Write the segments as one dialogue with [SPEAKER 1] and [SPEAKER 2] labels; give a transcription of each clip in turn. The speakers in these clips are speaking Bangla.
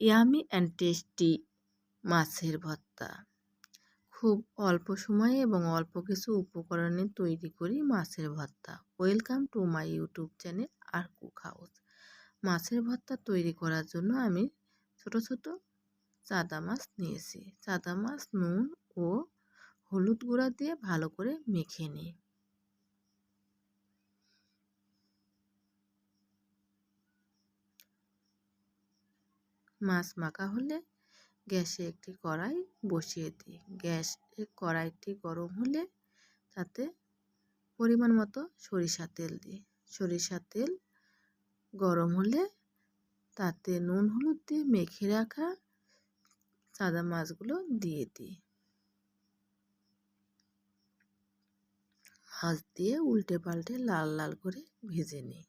[SPEAKER 1] ইয়ামি অ্যান্ড টেস্টি মাছের ভর্তা। খুব অল্প সময়ে এবং অল্প কিছু উপকরণে তৈরি করি মাছের ভর্তা। Welcome to my YouTube channel R cook house. মাছের ভর্তা তৈরি করার জন্য আমি ছোট ছোট চাদা মাছ নিয়েছি। চাদা মাছ, নুন ও হলুদ গুঁড়া দিয়ে ভালো করে মেখে নিই। মাছ মাখা হলে গ্যাসে একটি কড়াই বসিয়ে দিই। গ্যাস কড়াইটি গরম হলে তাতে পরিমাণ মতো সরিষা তেল দিই। সরিষা তেল গরম হলে তাতে নুন, হলুদ দিয়ে মেখে রাখা সাদা মাছগুলো দিয়ে দিই। মাছ দিয়ে উল্টে পাল্টে লাল লাল করে ভেজে নিই।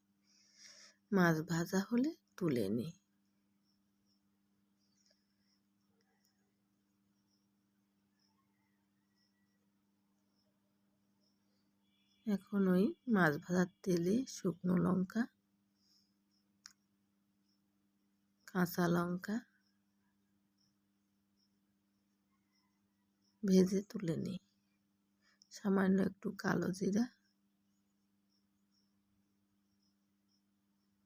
[SPEAKER 1] মাছ ভাজা হলে তুলে নিই। এখন ওই মাছ ভাজার তেলে শুকনো লঙ্কা, কাঁচা লঙ্কা ভেজে তুলে নিই। সামান্য একটু কালো জিরা,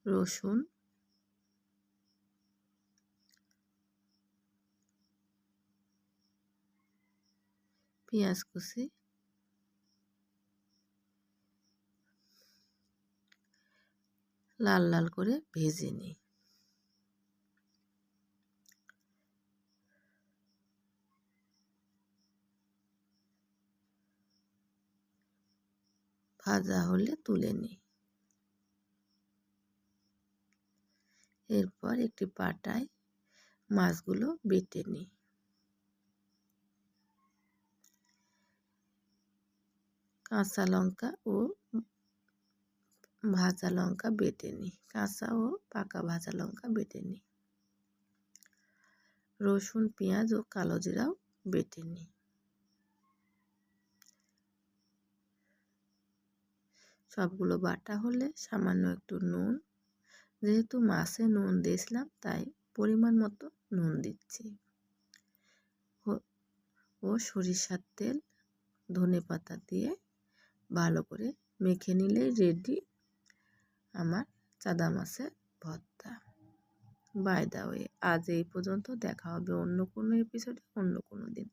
[SPEAKER 1] রসুন, পেঁয়াজ কুচি লাল লাল করে ভেজে নিই। ভাজা হলে তুলে নিই। এরপর একটি পাটায় মাছগুলো বেটে নিই। কাঁচা লঙ্কা ও ভাজা লঙ্কা বেটে নিই কাঁচা ও পাকা ভাজা লঙ্কা বেটে নিই রসুন, পেঁয়াজ ও কালো জিরাও বেটে নিই সবগুলো বাটা হলে সামান্য একটু নুন, যেহেতু মাছে নুন দিয়েছিলাম, তাই পরিমাণ মতো নুন দিচ্ছি। ও সরিষার তেল ধনে পাতা দিয়ে ভালো করে মেখে নিলেই রেডি আমার চাঁদা মাছের ভর্তা। বাই দা ওয়ে আজ এই পর্যন্ত দেখা হবে অন্য কোনো এপিসোডে অন্য কোনো দিন।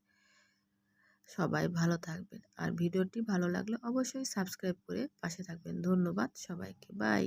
[SPEAKER 1] সবাই ভালো থাকবেন। আর ভিডিওটি ভালো লাগলে অবশ্যই সাবস্ক্রাইব করে পাশে থাকবেন। ধন্যবাদ সবাইকে। বাই